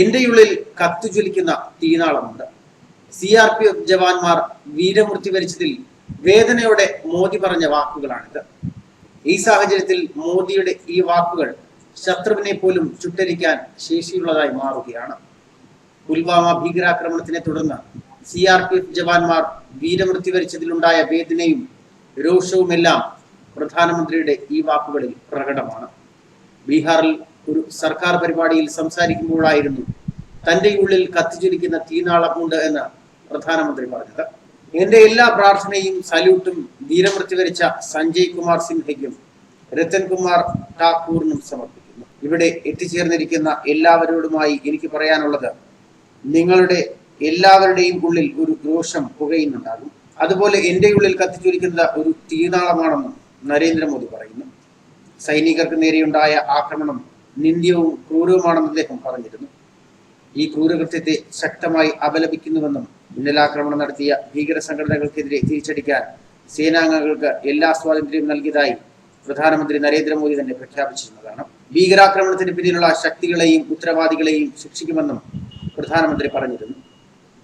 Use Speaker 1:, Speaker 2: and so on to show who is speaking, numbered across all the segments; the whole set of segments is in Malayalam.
Speaker 1: എന്റെ ഉള്ളിൽ കത്തുജ്വലിക്കുന്ന തീനാളമുണ്ട്. സി ആർ പി എഫ് ജവാന്മാർ വീരമൃത്യു വരിച്ചതിൽ വേദനയോടെ മോദി പറഞ്ഞ വാക്കുകളാണിത്. ഈ സാഹചര്യത്തിൽ മോദിയുടെ ഈ വാക്കുകൾ ശത്രുവിനെ പോലും ചുട്ടരിക്കാൻ ശേഷിയുള്ളതായി മാറുകയാണ്. പുൽവാമ ഭീകരാക്രമണത്തിനെ തുടർന്ന് സി ആർ പി എഫ് ജവാന്മാർ വീരമൃത്യു വരിച്ചതിലുണ്ടായ വേദനയും രോഷവുമെല്ലാം പ്രധാനമന്ത്രിയുടെ ഈ വാക്കുകളിൽ പ്രകടമാണ്. ബീഹാറിൽ ഒരു സർക്കാർ പരിപാടിയിൽ സംസാരിക്കുമ്പോഴായിരുന്നു തന്റെ ഉള്ളിൽ കത്തിച്ചിരിക്കുന്ന തീനാളമുണ്ട് എന്ന് പ്രധാനമന്ത്രി പറഞ്ഞത്. എന്റെ എല്ലാ പ്രാർത്ഥനയും സല്യൂട്ടും വീരമൃത്യു വരിച്ച സഞ്ജയ് കുമാർ സിൻഹയ്ക്കും രത്തൻ കുമാർ ഠാക്കൂറിനും സമർപ്പിക്കുന്നു. ഇവിടെ എത്തിച്ചേർന്നിരിക്കുന്ന എല്ലാവരോടുമായി എനിക്ക് പറയാനുള്ളത് നിങ്ങളുടെ എല്ലാവരുടെയും ഉള്ളിൽ ഒരു ദോഷം പുകയുന്നുണ്ടാകും. അതുപോലെ എന്റെ ഉള്ളിൽ കത്തിച്ചൊരിക്കുന്ന ഒരു തീനാളമാണെന്നും നരേന്ദ്രമോദി പറയുന്നു. സൈനികർക്ക് നേരെയുണ്ടായ ആക്രമണം നിന്ദ്യവും ക്രൂരവുമാണെന്ന് അദ്ദേഹം പറഞ്ഞിരുന്നു. ഈ ക്രൂരകൃത്യത്തെ ശക്തമായി അപലപിക്കുന്നുവെന്നും മിന്നലാക്രമണം നടത്തിയ ഭീകര സംഘടനകൾക്കെതിരെ തിരിച്ചടിക്കാൻ സേനാംഗങ്ങൾക്ക് എല്ലാ സ്വാതന്ത്ര്യവും നൽകിയതായി പ്രധാനമന്ത്രി നരേന്ദ്രമോദി തന്നെ പ്രഖ്യാപിച്ചിരുന്നതാണ്. ഭീകരാക്രമണത്തിന് പിന്നിലുള്ള ശക്തികളെയും ഉത്തരവാദികളെയും ശിക്ഷിക്കുമെന്നും പ്രധാനമന്ത്രി പറഞ്ഞിരുന്നു.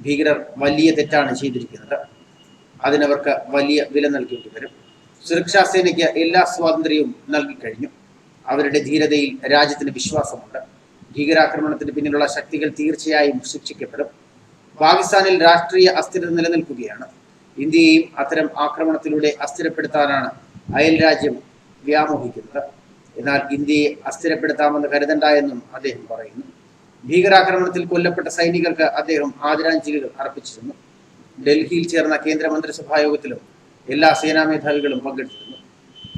Speaker 1: ഭീകരർ വലിയ തെറ്റാണ് ചെയ്തിരിക്കുന്നത്. അതിനവർക്ക് വലിയ വില നൽകേണ്ടി വരും. സുരക്ഷാ സേനയ്ക്ക് എല്ലാ സ്വാതന്ത്ര്യവും നൽകിക്കഴിഞ്ഞു. അവരുടെ ധീരതയിൽ രാജ്യത്തിന് വിശ്വാസമുണ്ട്. ഭീകരാക്രമണത്തിന് പിന്നിലുള്ള ശക്തികൾ തീർച്ചയായും ശിക്ഷിക്കപ്പെടും. പാകിസ്ഥാനിൽ രാഷ്ട്രീയ അസ്ഥിരത നിലനിൽക്കുകയാണ്. ഇന്ത്യയെയും അത്തരം ആക്രമണത്തിലൂടെ അസ്ഥിരപ്പെടുത്താനാണ് അയൽ രാജ്യം വ്യാമോഹിക്കുന്നത്. എന്നാൽ ഇന്ത്യയെ അസ്ഥിരപ്പെടുത്താമെന്ന് കരുതണ്ട എന്നും അദ്ദേഹം പറയുന്നു. ഭീകരാക്രമണത്തിൽ കൊല്ലപ്പെട്ട സൈനികർക്ക് അദ്ദേഹം ആദരാഞ്ജലികൾ അർപ്പിച്ചിരുന്നു. ഡൽഹിയിൽ ചേർന്ന കേന്ദ്ര മന്ത്രിസഭാ യോഗത്തിലും എല്ലാ സേനാ മേധാവികളും പങ്കെടുത്തിരുന്നു.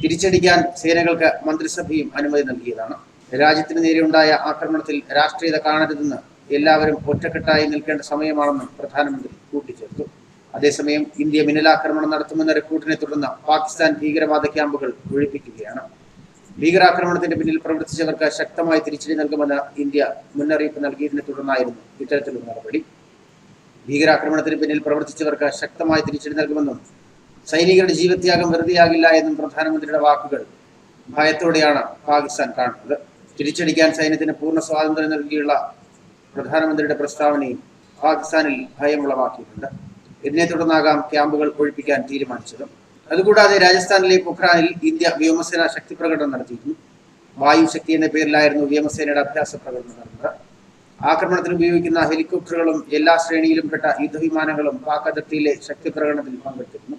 Speaker 1: തിരിച്ചടിക്കാൻ സേനകൾക്ക് മന്ത്രിസഭയും അനുമതി നൽകിയതാണ്. രാജ്യത്തിന് നേരെയുണ്ടായ ആക്രമണത്തിൽ രാഷ്ട്രീയത കാണരുതെന്ന് എല്ലാവരും ഒറ്റക്കെട്ടായി നിൽക്കേണ്ട സമയമാണെന്ന് പ്രധാനമന്ത്രി കൂട്ടിച്ചേർത്തു. അതേസമയം ഇന്ത്യ മിന്നലാക്രമണം നടത്തുമെന്ന റിപ്പോർട്ടിനെ തുടർന്ന് പാകിസ്ഥാൻ ഭീകരവാദ ക്യാമ്പുകൾ ഒഴിപ്പിക്കുകയാണ്. ഭീകരാക്രമണത്തിന്റെ പിന്നിൽ പ്രവർത്തിച്ചവർക്ക് ശക്തമായി തിരിച്ചടി നൽകുമെന്ന് ഇന്ത്യ മുന്നറിയിപ്പ് നൽകിയതിനെ തുടർന്നായിരുന്നു ഇത്തരത്തിലുള്ള നടപടി. ഭീകരാക്രമണത്തിന് പിന്നിൽ പ്രവർത്തിച്ചവർക്ക് ശക്തമായി തിരിച്ചടി നൽകുമെന്നും സൈനികരുടെ ജീവത്യാഗം വെറുതെയാകില്ല എന്നും പ്രധാനമന്ത്രിയുടെ വാക്കുകൾ ഭയത്തോടെയാണ് പാകിസ്ഥാൻ കാണുന്നത്. തിരിച്ചടിക്കാൻ സൈന്യത്തിന് പൂർണ സ്വാതന്ത്ര്യം നൽകിയുള്ള പ്രധാനമന്ത്രിയുടെ പ്രസ്താവനയും പാകിസ്ഥാനിൽ ഭയമുളവാക്കിയിട്ടുണ്ട്. ഇതിനെ തുടർന്നാകാം ക്യാമ്പുകൾ ഒഴിപ്പിക്കാൻ തീരുമാനിച്ചത്. അതുകൂടാതെ രാജസ്ഥാനിലെ പൊഖ്രാനിൽ ഇന്ത്യ വ്യോമസേന ശക്തി പ്രകടനം നടത്തിയിരുന്നു. വായു ശക്തി എന്ന പേരിലായിരുന്നു വ്യോമസേനയുടെ അഭ്യാസ പ്രകടനം നടന്നത്. ആക്രമണത്തിന് ഉപയോഗിക്കുന്ന ഹെലികോപ്റ്ററുകളും എല്ലാ ശ്രേണിയിലും പെട്ട യുദ്ധവിമാനങ്ങളും പാക് അതിർത്തിയിലെ ശക്തി പ്രകടനത്തിൽ പങ്കെടുത്തിരുന്നു.